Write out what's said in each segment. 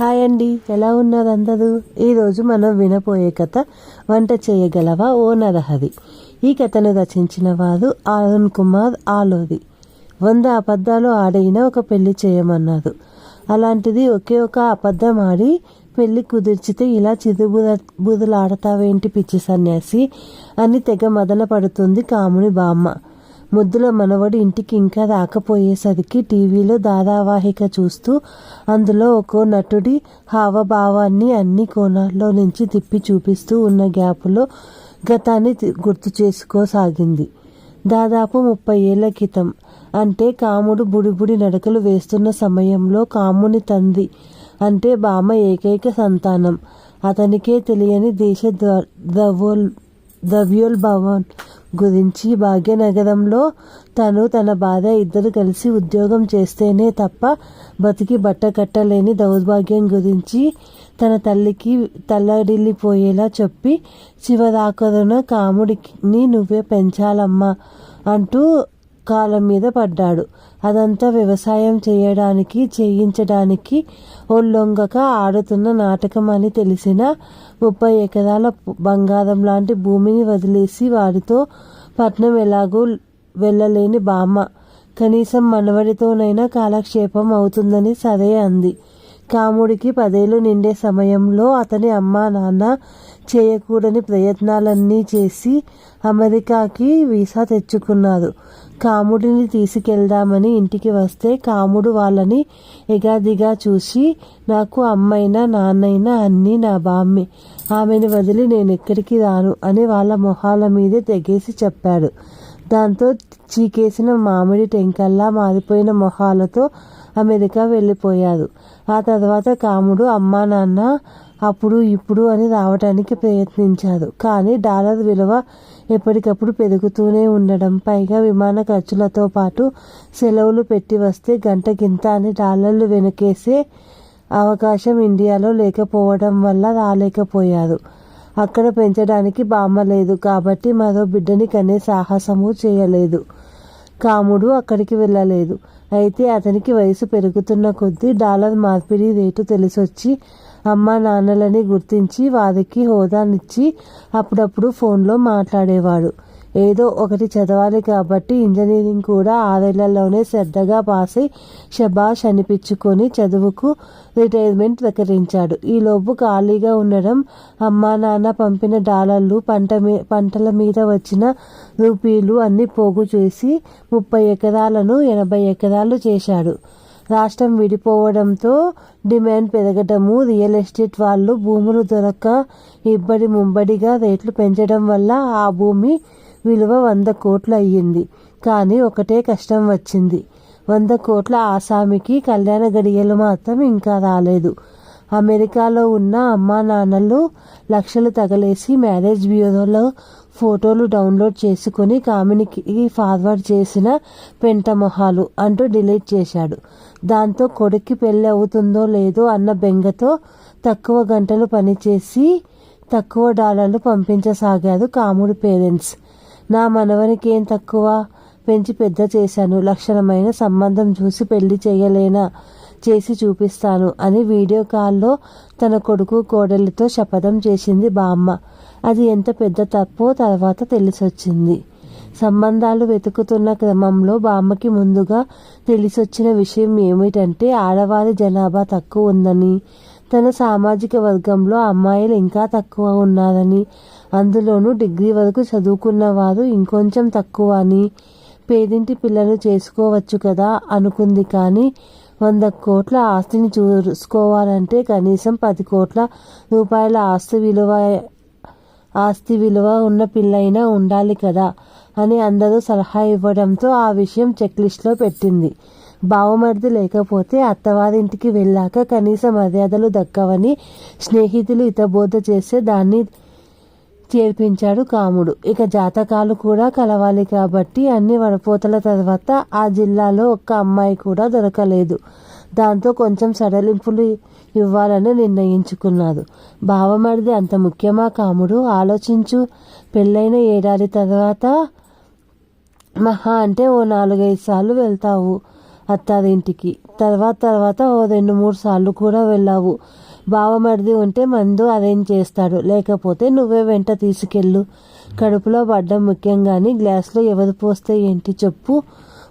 Hi అండి. ఎలా ఉన్నారు అందరూ? ఈరోజు మనం వినపోయే కథ వంట చేయగలవా? ఓ నరహరి. ఈ కథను రచించిన వారు అరుణ్ కుమార్ ఆలోది వంద అబద్ధాలు ఆడైన ఒక పెళ్ళి చేయమన్నారు. అలాంటిది ఒకే ఒక అబద్ధం ఆడి పెళ్ళి కుదిర్చితే ఇలా చిరుబుర బురులాడతావేంటి పిచ్చి సన్యాసి? అని తెగ మదన పడుతుంది కాముని బామ్మ. ముద్దుల మనవడు ఇంటికి ఇంకా రాకపోయేసరికి టీవీలో ధారావాహిక చూస్తూ అందులో ఒక్కో నటుడి హావభావాన్ని అన్ని కోణాల్లో నుంచి తిప్పి చూపిస్తూ ఉన్న గ్యాపులో గతాన్ని గుర్తు చేసుకోసాగింది. దాదాపు ముప్పై ఏళ్ళ క్రితం. అంటే కాముడు బుడిబుడి నడకలు వేస్తున్న సమయంలో కాముని తండ్రి అంటే బామ్మ ఏకైక సంతానం. అతనికే తెలియని దేశ ద్రవోల్ ద్రవ్యోల్భవం గురించి భాగ్యనగరంలో తను తన భార్య ఇద్దరు కలిసి ఉద్యోగం చేస్తేనే తప్ప బతికి బట్ట కట్టలేని దౌర్భాగ్యం గురించి తన తల్లికి తల్లడిల్లిపోయేలా చెప్పి చివరాఖరున కాముడిని నువ్వే పెంచాలమ్మా అంటూ కాలం మీద పడ్డాడు. అదంతా వ్యవసాయం చేయడానికి చేయించడానికి ఒళ్ళొంగక ఆడుతున్న నాటకం అని తెలిసిన ముప్పై ఎకరాల బంగారం లాంటి భూమిని వదిలేసి వారితో పట్నం ఎలాగూ వెళ్ళలేని బామ్మ. కనీసం మనవడితోనైనా కాలక్షేపం అవుతుందని సరే అంది. కాముడికి పదేళ్ళు నిండే సమయంలో అతని అమ్మా నాన్న చేయకూడని ప్రయత్నాలన్నీ చేసి అమెరికాకి వీసా తెచ్చుకున్నారు కాముడిని తీసుకెళ్దామని ఇంటికి వస్తే కాముడు వాళ్ళని ఎగాదిగా చూసి నాకు అమ్మైనా నాన్నైనా అన్నీ నా బామ్మే. ఆమెను వదిలి నేను ఎక్కడికి రాను అని వాళ్ళ మొహాల మీదే తెగేసి చెప్పాడు. దాంతో చీకేసిన మామిడి టెంకల్లా మారిపోయిన మొహాలతో అమెరికా వెళ్ళిపోయారు ఆ తర్వాత కాముడు అమ్మా నాన్న అప్పుడు ఇప్పుడు అని రావడానికి ప్రయత్నించారు కానీ డాలర్ విలువ ఎప్పటికప్పుడు పెరుగుతూనే ఉండడం పైగా విమాన ఖర్చులతో పాటు సెలవులు పెట్టి వస్తే గంటకింత అని డాలర్లు వెనకేసే అవకాశం ఇండియాలో లేకపోవడం వల్ల రాలేకపోయారు అక్కడ పెంచడానికి బామ్మ లేదు కాబట్టి మరో బిడ్డని కనే సాహసము చేయలేదు. కాముడు అక్కడికి వెళ్ళలేదు. అయితే అతనికి వయసు పెరుగుతున్న కొద్దీ డాలర్ మార్పిడి రేటు తెలిసొచ్చి అమ్మా నాన్నలని గుర్తించి వారికి హోదానిచ్చి అప్పుడప్పుడు ఫోన్లో మాట్లాడేవాడు. ఏదో ఒకటి చదవాలి కాబట్టి ఇంజనీరింగ్ కూడా ఆరేళ్ళలోనే శ్రద్ధగా పాస్ షబాష్ అనిపించుకొని చదువుకు రిటైర్మెంట్ ప్రకటించాడు. ఈలోపు ఖాళీగా ఉండడం అమ్మా నాన్న పంపిన డాలర్లు పంట మీ పంటల మీద వచ్చిన రూపీలు అన్ని పోగు చేసి ముప్పై ఎకరాలను ఎనభై ఎకరాలు చేశాడు. రాష్ట్రం విడిపోవడంతో డిమాండ్ పెరగటము రియల్ ఎస్టేట్ వాళ్ళు భూములు దొరక్క ఇబ్బడి ముంబడిగా రేట్లు పెంచడం వల్ల ఆ భూమి విలువ వంద కోట్లు అయ్యింది. కానీ ఒకటే కష్టం వచ్చింది. వంద కోట్ల ఆసామికి కళ్యాణ గడియలు మాత్రం ఇంకా రాలేదు. అమెరికాలో ఉన్న అమ్మా నాన్నలు లక్షలు తగలేసి మ్యారేజ్ బ్యూరోలో ఫోటోలు డౌన్లోడ్ చేసుకుని కామినికి ఫార్వర్డ్ చేసిన పెంట మొహాలు అంటూ డిలీట్ చేశాడు. దాంతో కొడుక్కి పెళ్ళి అవుతుందో లేదో అన్న బెంగతో తక్కువ గంటలు పనిచేసి తక్కువ డాలర్లు పంపించసాగారు కాముడి పేరెంట్స్. నా మనవనికి ఏం తక్కువ? పెంచి పెద్ద చేశాను. లక్షణమైన సంబంధం చూసి పెళ్ళి చేయలేనా? చేసి చూపిస్తాను అని వీడియో కాల్లో తన కొడుకు కోడలితో శపథం చేసింది బామ్మ. అది ఎంత పెద్ద తప్పో తర్వాత తెలిసొచ్చింది. సంబంధాలు వెతుకుతున్న క్రమంలో బామ్మకి ముందుగా తెలిసొచ్చిన విషయం ఏమిటంటే ఆడవారి జనాభా తక్కువ ఉందని తన సామాజిక వర్గంలో అమ్మాయిలు ఇంకా తక్కువ ఉన్నారని అందులోనూ డిగ్రీ వరకు చదువుకున్న వారు ఇంకొంచెం తక్కువ అని పేదింటి పిల్లలు చేసుకోవచ్చు కదా అనుకుంది కానీ వంద కోట్ల ఆస్తిని చూసుకోవాలంటే కనీసం పది కోట్ల రూపాయల ఆస్తి విలువ ఆస్తి విలువ ఉన్న పిల్లైనా ఉండాలి కదా అని అందరూ సలహా ఇవ్వడంతో ఆ విషయం చెక్ లిస్ట్లో పెట్టింది. బావమరిది లేకపోతే అత్తవారింటికి వెళ్ళాక కనీస మర్యాదలు దక్కవని స్నేహితులు ఇతబోధ చేస్తే దాన్ని చేర్పించాడు కాముడు. ఇక జాతకాలు కూడా కలవాలి కాబట్టి అన్ని వడపోతల తర్వాత ఆ జిల్లాలో ఒక్క అమ్మాయి కూడా దొరకలేదు. దాంతో కొంచెం సడలింపులు ఇవ్వాలని నిర్ణయించుకున్నారు బావమరిది అంత ముఖ్యమా కాముడు? ఆలోచించు. పెళ్ళైన ఏడాది తర్వాత మహా అంటే ఓ నాలుగైదు సార్లు వెళ్తావు అత్తారింటికి. తర్వాత తర్వాత ఓ రెండు మూడు సార్లు కూడా వెళ్ళావు. బావమరిది ఉంటే మందు అరేంజ్ చేస్తాడు. లేకపోతే నువ్వే వెంట తీసుకెళ్ళు. కడుపులో పడ్డం ముఖ్యం కానీ ఎవరు పోస్తే ఏంటి చెప్పు.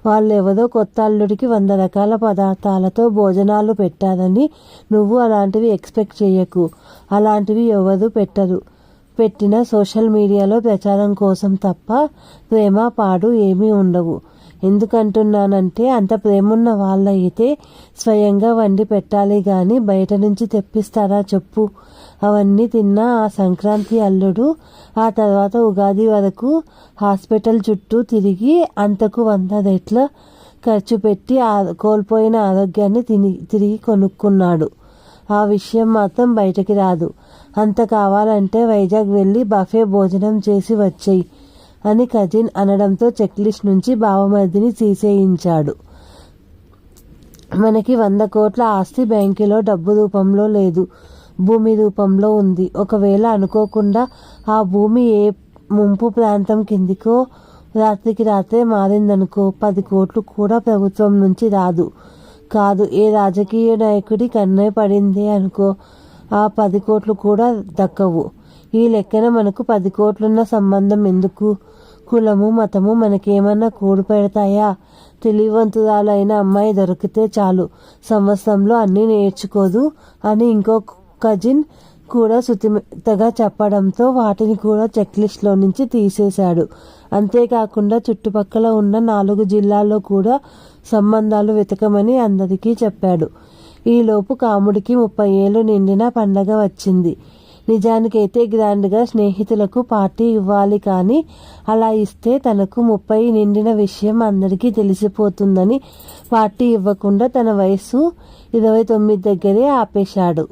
వాళ్ళు ఎవరో కొత్త అల్లుడికి వంద రకాల పదార్థాలతో భోజనాలు పెట్టారని నువ్వు అలాంటివి ఎక్స్పెక్ట్ చేయకు. అలాంటివి ఎవరు పెట్టరు. పెట్టిన సోషల్ మీడియాలో ప్రచారం కోసం తప్ప ప్రేమ పాడు ఏమీ ఉండవు. ఎందుకంటున్నానంటే అంత ప్రేమున్న వాళ్ళయితే స్వయంగా వండి పెట్టాలి కానీ బయట నుంచి తెప్పిస్తారా చెప్పు. అవన్నీ తిన్న ఆ సంక్రాంతి అల్లుడు ఆ తర్వాత ఉగాది వరకు హాస్పిటల్ చుట్టూ తిరిగి అంతకు వంద రెట్ల ఖర్చు పెట్టి ఆ కోల్పోయిన ఆరోగ్యాన్ని తిని తిరిగి కొనుక్కున్నాడు. ఆ విషయం మాత్రం బయటకి రాదు. అంత కావాలంటే వైజాగ్ వెళ్ళి బఫే భోజనం చేసి వచ్చేయి. అని కజిన్ అనడంతో చెక్లిస్ట్ నుంచి బావమరిదిని తీసేయించాడు. మనకి వంద కోట్ల ఆస్తి బ్యాంకులో డబ్బు రూపంలో లేదు. భూమి రూపంలో ఉంది. ఒకవేళ అనుకోకుండా ఆ భూమి ఏ ముంపు ప్రాంతం కిందికో రాత్రికి రాత్రే మారిందనుకో పది కోట్లు కూడా ప్రభుత్వం నుంచి రాదు. కాదు ఏ రాజకీయ నాయకుడి కన్నే పడింది అనుకో ఆ పది కోట్లు కూడా దక్కవు. ఈ లెక్కన మనకు పది కోట్లున్న సంబంధం ఎందుకు? కులము మతము మనకేమన్నా కూడు పెడతాయా? తెలివంతురాలైన అమ్మాయి దొరికితే చాలు. సంవత్సరంలో అన్నీ నేర్చుకోదు అని ఇంకో కజిన్ కూడా సుతిమెత్తగా చెప్పడంతో వాటిని కూడా చెక్ లిస్ట్లో నుంచి తీసేశాడు. అంతేకాకుండా చుట్టుపక్కల ఉన్న నాలుగు జిల్లాల్లో కూడా సంబంధాలు వెతకమని అందరికీ చెప్పాడు. ఈలోపు కాముడికి ముప్పై ఏళ్ళు నిండిన పండగ వచ్చింది. నిజానికైతే గ్రాండ్గా స్నేహితులకు పార్టీ ఇవ్వాలి కానీ అలా ఇస్తే తనకు ముప్పై నిండిన విషయం అందరికీ తెలిసిపోతుందని పార్టీ ఇవ్వకుండా తన వయసు ఇరవై తొమ్మిది దగ్గరే ఆపేశాడు.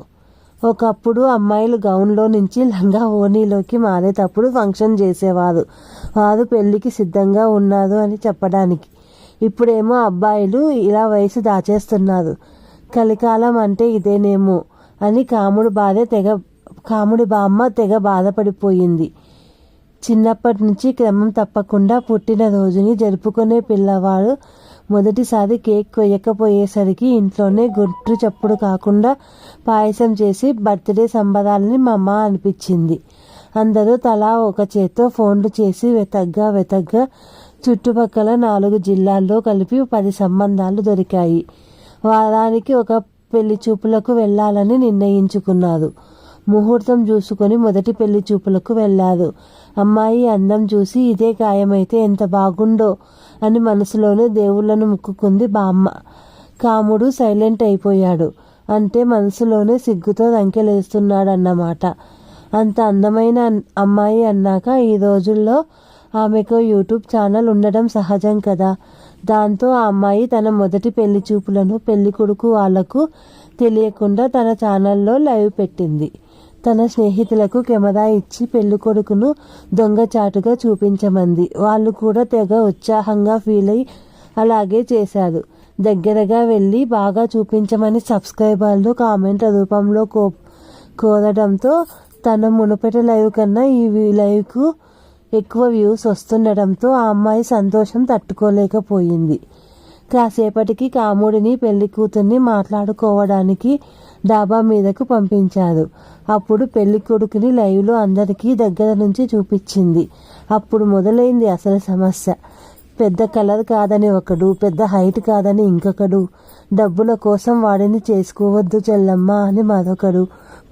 ఒకప్పుడు అమ్మాయిలు గౌన్లో నుంచి లంగా ఓనీలోకి మారేటప్పుడు ఫంక్షన్ చేసేవారు. వారు పెళ్ళికి సిద్ధంగా ఉన్నారు అని చెప్పడానికి. ఇప్పుడేమో అబ్బాయిలు ఇలా వయసు దాచేస్తున్నారు. కలికాలం అంటే ఇదేనేమో అని కాముడు భార్య తెగ కాముడి బామ్మ తెగ బాధపడిపోయింది. చిన్నప్పటి నుంచి క్రమం తప్పకుండా పుట్టినరోజుని జరుపుకునే పిల్లవాడు మొదటిసారి కేక్ కొయ్యకపోయేసరికి ఇంట్లోనే గుట్టు చప్పుడు కాకుండా పాయసం చేసి బర్త్డే సంబరాలని మా అమ్మ అనిపించింది. అందరూ తలా ఒక చేత్తో ఫోన్లు చేసి వెతగ్గా వెతగ్గా చుట్టుపక్కల నాలుగు జిల్లాల్లో కలిపి పది సంబంధాలు దొరికాయి. వారానికి ఒక పెళ్ళి చూపులకు వెళ్ళాలని నిర్ణయించుకున్నారు. ముహూర్తం చూసుకొని మొదటి పెళ్ళి చూపులకు వెళ్ళారు అమ్మాయి అందం చూసి ఇదే గాయమైతే ఎంత బాగుండో అని మనసులోనే దేవుళ్ళను ముక్కుకుంది బామ్మ. కాముడు సైలెంట్ అయిపోయాడు. అంటే మనసులోనే సిగ్గుతో రంకెలేస్తున్నాడన్నమాట అంత అందమైన అమ్మాయి అన్నాక ఈ రోజుల్లో ఆమెకు యూట్యూబ్ ఛానల్ ఉండడం సహజం కదా. దాంతో ఆ అమ్మాయి తన మొదటి పెళ్ళి చూపులను పెళ్ళి కొడుకు వాళ్ళకు తెలియకుండా తన ఛానల్లో లైవ్ పెట్టింది. తన స్నేహితులకు కెమెరా ఇచ్చి పెళ్ళి కొడుకును దొంగచాటుగా చూపించమంది. వాళ్ళు కూడా తెగ ఉత్సాహంగా ఫీల్ అయి అలాగే చేశారు. దగ్గరగా వెళ్ళి బాగా చూపించమని సబ్స్క్రైబర్లు కామెంట్ల రూపంలో కో కోరడంతో తన మునుపటి లైవ్ కన్నా ఈ లైవ్కు ఎక్కువ వ్యూస్ వస్తుండడంతో ఆ అమ్మాయి సంతోషం తట్టుకోలేకపోయింది. కాసేపటికి కాముడిని పెళ్ళి కూతుర్ని మాట్లాడుకోవడానికి డాబా మీదకు పంపించారు. అప్పుడు పెళ్ళి కొడుకుని లైవ్లో అందరికీ దగ్గర నుంచి చూపించింది. అప్పుడు మొదలైంది అసలు సమస్య. పెద్ద కలర్ కాదని ఒకడు పెద్ద హైట్ కాదని ఇంకొకడు. డబ్బుల కోసం వాడిని చేసుకోవద్దు చెల్లమ్మ అని మరొకడు.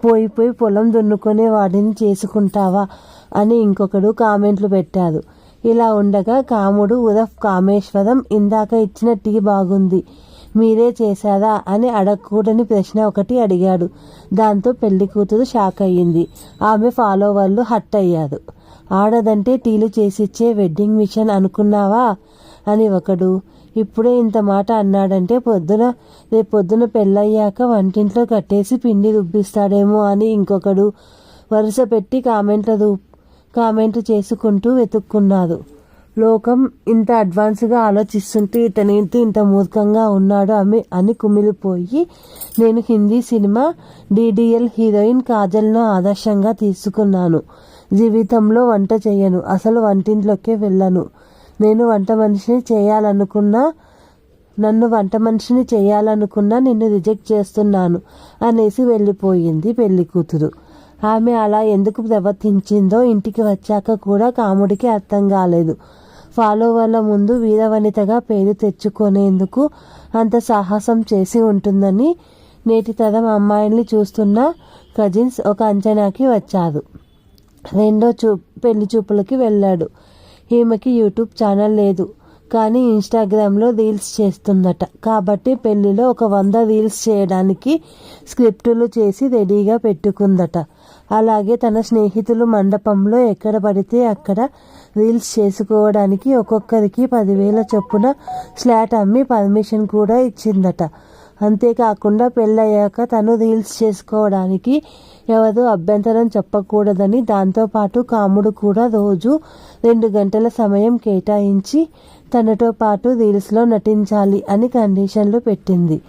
పోయి పోయి పొలం దున్నుకునే వాడిని చేసుకుంటావా అని ఇంకొకడు కామెంట్లు పెట్టారు. ఇలా ఉండగా కాముడు ఉరఫ్ కామేశ్వరం ఇందాక ఇచ్చిన టీ బాగుంది. మీరే చేశారా అని అడగకూడని ప్రశ్న ఒకటి అడిగాడు. దాంతో పెళ్ళి కూతురు షాక్ అయ్యింది. ఆమె ఫాలోవర్లు హట్ అయ్యారు. ఆడదంటే టీలు చేసిచ్చే వెడ్డింగ్ మిషన్ అనుకున్నావా? అని ఒకడు ఇప్పుడే ఇంత మాట అన్నాడంటే పొద్దున రేపు పొద్దున పెళ్ళయ్యాక వంటింట్లో కట్టేసి పిండి రుబ్బిస్తాడేమో అని ఇంకొకడు వరుస పెట్టి కామెంట్ల రూ కామెంట్ చేసుకుంటూ వెతుక్కున్నారు లోకం ఇంత అడ్వాన్స్గా ఆలోచిస్తుంటే ఇతనేంటి ఇంత మూర్ఖంగా ఉన్నాడు ఆమె అని కుమిలిపోయి నేను హిందీ సినిమా డిడిఎల్ హీరోయిన్ కాజల్ను ఆదర్శంగా తీసుకున్నాను. జీవితంలో వంట చేయను. అసలు వంటింట్లోకే వెళ్ళను. నేను వంట మనిషిని చేయాలనుకున్నా నన్ను వంట మనిషిని చేయాలనుకున్నా నిన్ను రిజెక్ట్ చేస్తున్నాను అనేసి వెళ్ళిపోయింది పెళ్ళి కూతురు. ఆమె అలా ఎందుకు ప్రవర్తించిందో ఇంటికి వచ్చాక కూడా కాముడికి అర్థం కాలేదు. ఫాలోవర్ల ముందు వీరవనితగా పేరు తెచ్చుకునేందుకు అంత సాహసం చేసి ఉంటుందని నేటి తరం అమ్మాయిల్ని చూస్తున్న కజిన్స్ ఒక అంచనాకి వచ్చారు. రెండో చూ పెళ్ళి చూపులకి వెళ్ళాడు. ఈమెకి యూట్యూబ్ ఛానల్ లేదు. కానీ ఇన్స్టాగ్రామ్లో రీల్స్ చేస్తుందట. కాబట్టి పెళ్ళిలో ఒక వంద రీల్స్ చేయడానికి స్క్రిప్టులు చేసి రెడీగా పెట్టుకుందట. అలాగే తన స్నేహితులు మండపంలో ఎక్కడ పడితే అక్కడ రీల్స్ చేసుకోవడానికి ఒక్కొక్కరికి పదివేల చొప్పున స్లాట్ అమ్మి పర్మిషన్ కూడా ఇచ్చిందట. అంతేకాకుండా పెళ్ళయ్యాక తను రీల్స్ చేసుకోవడానికి ఎవరు అభ్యంతరం చెప్పకూడదని దాంతోపాటు కాముడు కూడా రోజు రెండు గంటల సమయం కేటాయించి తనతో పాటు రీల్స్లో నటించాలి అని కండిషన్లు పెట్టింది.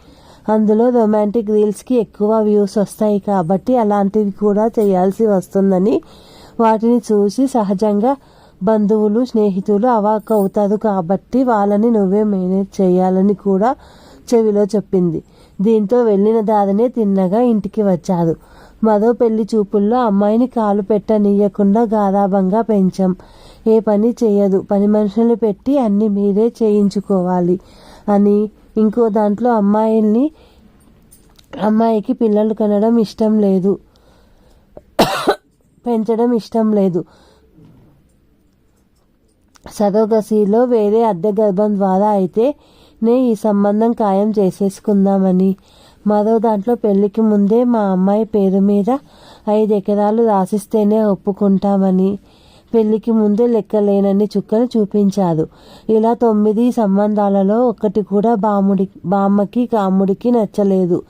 అందులో రొమాంటిక్ రీల్స్కి ఎక్కువ వ్యూస్ వస్తాయి కాబట్టి అలాంటివి కూడా చేయాల్సి వస్తుందని వాటిని చూసి సహజంగా బంధువులు స్నేహితులు అవాక్ అవుతారు కాబట్టి వాళ్ళని నువ్వే మేనేజ్ చేయాలని కూడా చెవిలో చెప్పింది. దీంతో వెళ్ళిన దారినే తిన్నగా ఇంటికి వచ్చారు. మరో పెళ్ళి చూపుల్లో అమ్మాయిని కాలు పెట్టనీయకుండా గారాభంగా పెంచాం. ఏ పని చేయదు. పని మనుషుల్ని పెట్టి అన్ని మీరే చేయించుకోవాలి అని ఇంకో దాంట్లో అమ్మాయిల్ని అమ్మాయికి పిల్లలు కనడం ఇష్టం లేదు. పెంచడం ఇష్టం లేదు. సరోగసిలో వేరే అద్దె గర్భం ద్వారా అయితే నే ఈ సంబంధం ఖాయం చేసేసుకుందామని. మరో దాంట్లో పెళ్ళికి ముందే మా అమ్మాయి పేరు మీద ఐదు ఎకరాలు రాసిస్తేనే ఒప్పుకుంటామని. పెళ్ళికి ముందే లెక్కలేనన్ని చుక్కలు చూపించారు ఇలా తొమ్మిది సంబంధాలలో ఒక్కటి కూడా బాముడి బామ్మకి కాముడికి నచ్చలేదు.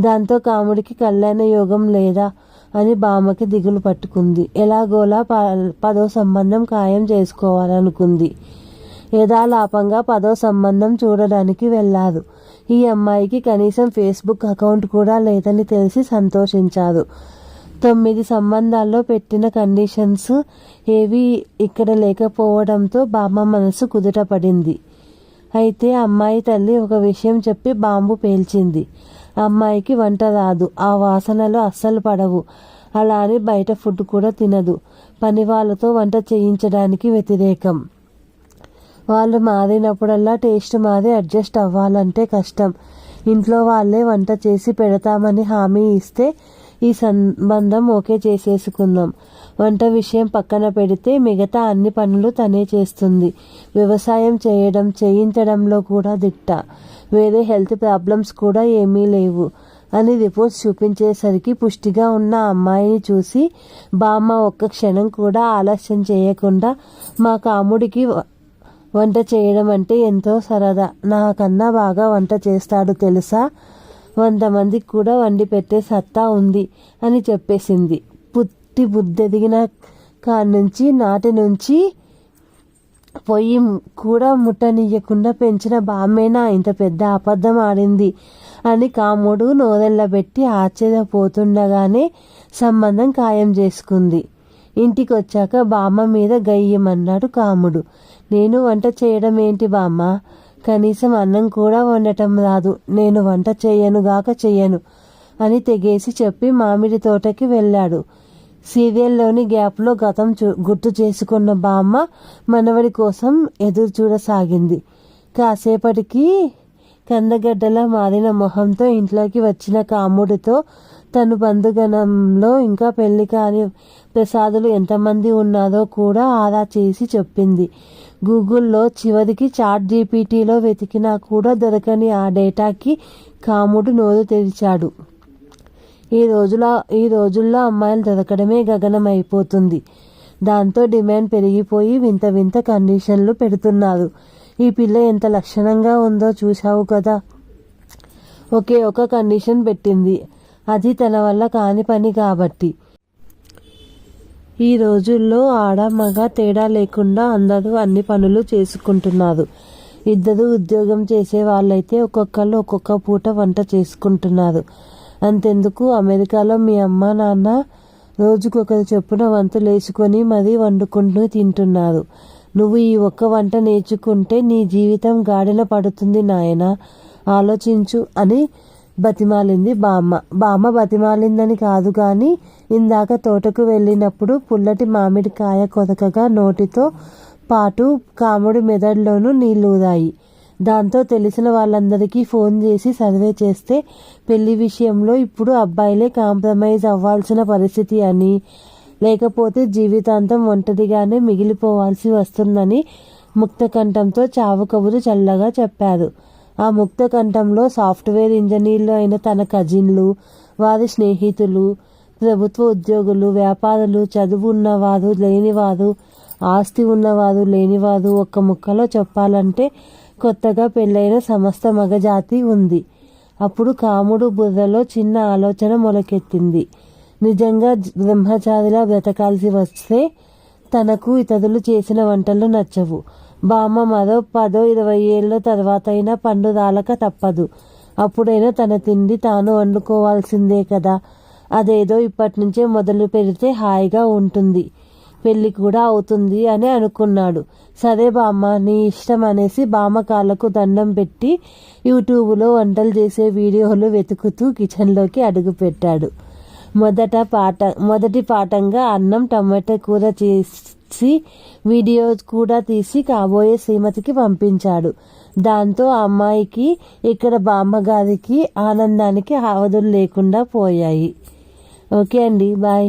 దాంతో కాముడికి కళ్యాణ యోగం లేదా అని బామ్మకి దిగులు పట్టుకుంది. ఎలాగోలా ప పదో సంబంధం ఖాయం చేసుకోవాలనుకుంది. యథాలాపంగా పదో సంబంధం చూడడానికి వెళ్ళారు ఈ అమ్మాయికి కనీసం ఫేస్బుక్ అకౌంట్ కూడా లేదని తెలిసి సంతోషించారు తొమ్మిది సంబంధాల్లో పెట్టిన కండిషన్స్ ఏవి ఇక్కడ లేకపోవడంతో బామ్మ మనసు కుదుటపడింది. అయితే అమ్మాయి తల్లి ఒక విషయం చెప్పి బాంబు పేల్చింది. అమ్మాయికి వంట రాదు. ఆ వాసనలు అస్సలు పడవు. అలానే బయట ఫుడ్ కూడా తినదు. పని వాళ్ళతో వంట చేయించడానికి వ్యతిరేకం. వాళ్ళు మారినప్పుడల్లా టేస్ట్ మారి అడ్జస్ట్ అవ్వాలంటే కష్టం. ఇంట్లో వాళ్ళే వంట చేసి పెడతామని హామీ ఇస్తే ఈ సంబంధం ఓకే చేసేసుకుందాం. వంట విషయం పక్కన పెడితే మిగతా అన్ని పనులు తనే చేస్తుంది. వ్యవసాయం చేయడం చేయించడంలో కూడా దిట్ట. వేరే హెల్త్ ప్రాబ్లమ్స్ కూడా ఏమీ లేవు అని రిపోర్ట్స్ చూపించేసరికి పుష్టిగా ఉన్న అమ్మాయిని చూసి బామ్మ ఒక్క క్షణం కూడా ఆలస్యం చేయకుండా మా కాముడికి వంట చేయడం అంటే ఎంతో సరదా. నాకన్నా బాగా వంట చేస్తాడు తెలుసా? వంద మందికి కూడా వండి పెట్టే సత్తా ఉంది అని చెప్పేసింది. పుట్టి బుద్ధెదిగిన కాడి నుంచి నాటి నుంచి పొయ్యి కూడా ముట్టనియ్యకుండా పెంచిన బామ్మేనా ఇంత పెద్ద అబద్ధం ఆడింది అని కాముడు నోరెళ్ళబెట్టి ఆశ్చర్యపోతుండగానే సంబంధం ఖాయం చేసుకుంది. ఇంటికి వచ్చాక బామ్మ మీద గయ్యమన్నాడు కాముడు. నేను వంట చేయడం ఏంటి బామ్మ? కనీసం అన్నం కూడా వండటం రాదు. నేను వంట చేయనుగాక చెయ్యను అని తెగేసి చెప్పి మామిడి తోటకి వెళ్ళాడు. సీరియల్లోని గ్యాప్లో గతం చూ గుర్తు చేసుకున్న బామ్మ మనవడి కోసం ఎదురు చూడసాగింది. కాసేపటికి కందగడ్డలా మారిన మొహంతో ఇంట్లోకి వచ్చిన కాముడితో తను బంధుగణంలో ఇంకా పెళ్ళి కాని ప్రసాదులు ఎంతమంది ఉన్నారో కూడా ఆరా చేసి చెప్పింది. గూగుల్లో చివరికి చాట్ జీపీటీలో వెతికినా కూడా దొరకని ఆ డేటాకి కాముడు నోరు తెరిచాడు. ఈ రోజుల ఈ రోజుల్లో అమ్మాయిలు దొరకడమే గగనం అయిపోతుంది దాంతో డిమాండ్ పెరిగిపోయి వింత వింత కండిషన్లు పెడుతున్నారు. ఈ పిల్ల ఎంత లక్షణంగా ఉందో చూశావు కదా. ఒకే ఒక కండిషన్ పెట్టింది. అది తన వల్ల కాని పని కాబట్టి. ఈ రోజుల్లో ఆడ మగ తేడా లేకుండా అందరూ అన్ని పనులు చేసుకుంటున్నారు. ఇద్దరు ఉద్యోగం చేసే వాళ్ళైతే ఒక్కొక్కళ్ళు ఒక్కొక్క పూట వంట చేసుకుంటున్నారు. అంతెందుకు అమెరికాలో మీ అమ్మ నాన్న రోజుకొకరు చొప్పున వంతులు వేసుకొని మరీ వండుకుంటూ తింటున్నారు. నువ్వు ఈ ఒక్క వంట నేర్చుకుంటే నీ జీవితం గాడిన పడుతుంది నాయన. ఆలోచించు అని బతిమాలింది బామ్మ. బామ్మ బతిమాలిందని కాదు కానీ ఇందాక తోటకు వెళ్ళినప్పుడు పుల్లటి మామిడికాయ కొదకగా నోటితో పాటు కాముడి మెదడులోనూ నీళ్ళూదాయి. దాంతో తెలిసిన వాళ్ళందరికీ ఫోన్ చేసి సర్వే చేస్తే పెళ్ళి విషయంలో ఇప్పుడు అబ్బాయిలే కాంప్రమైజ్ అవ్వాల్సిన పరిస్థితి అని లేకపోతే జీవితాంతం ఒంటరిగానే మిగిలిపోవాల్సి వస్తుందని ముక్తకంఠంతో చావు కబురు చల్లగా చెప్పారు. ఆ ముక్తకంఠంలో సాఫ్ట్వేర్ ఇంజనీర్లు అయిన తన కజిన్లు వారి స్నేహితులు ప్రభుత్వ ఉద్యోగులు వ్యాపారులు చదువు ఉన్నవారు లేనివారు ఆస్తి ఉన్నవారు లేనివారు ఒక్క ముక్కలో చెప్పాలంటే కొత్తగా పెళ్ళైన సమస్త మగజాతి ఉంది. అప్పుడు కాముడు బుర్రలో చిన్న ఆలోచన మొలకెత్తింది. నిజంగా బ్రహ్మచారిలా బ్రతకాల్సి వస్తే తనకు ఇతరులు చేసిన వంటలు నచ్చవు. బామ్మ మరో పదో ఇరవై ఏళ్ళ తర్వాత అయినా పండు రాలక తప్పదు. అప్పుడైనా తన తిండి తాను వండుకోవాల్సిందే కదా. అదేదో ఇప్పటి నుంచే మొదలు పెడితే హాయిగా ఉంటుంది. పెళ్ళి కూడా అవుతుంది అని అనుకున్నాడు. సరే బామ్మ నీ ఇష్టం అనేసి బామ్మ కాళ్ళకు దండం పెట్టి యూట్యూబ్లో వంటలు చేసే వీడియోలు వెతుకుతూ కిచెన్లోకి అడుగుపెట్టాడు మొదట పాట మొదటి పాఠంగా అన్నం టమాటా కూర చేసి వీడియో కూడా తీసి కాబోయే శ్రీమతికి పంపించాడు. దాంతో ఆ అమ్మాయికి ఇక్కడ బామ్మగారికి ఆనందానికి ఆవదులు లేకుండా పోయాయి. ఓకే అండి బాయ్.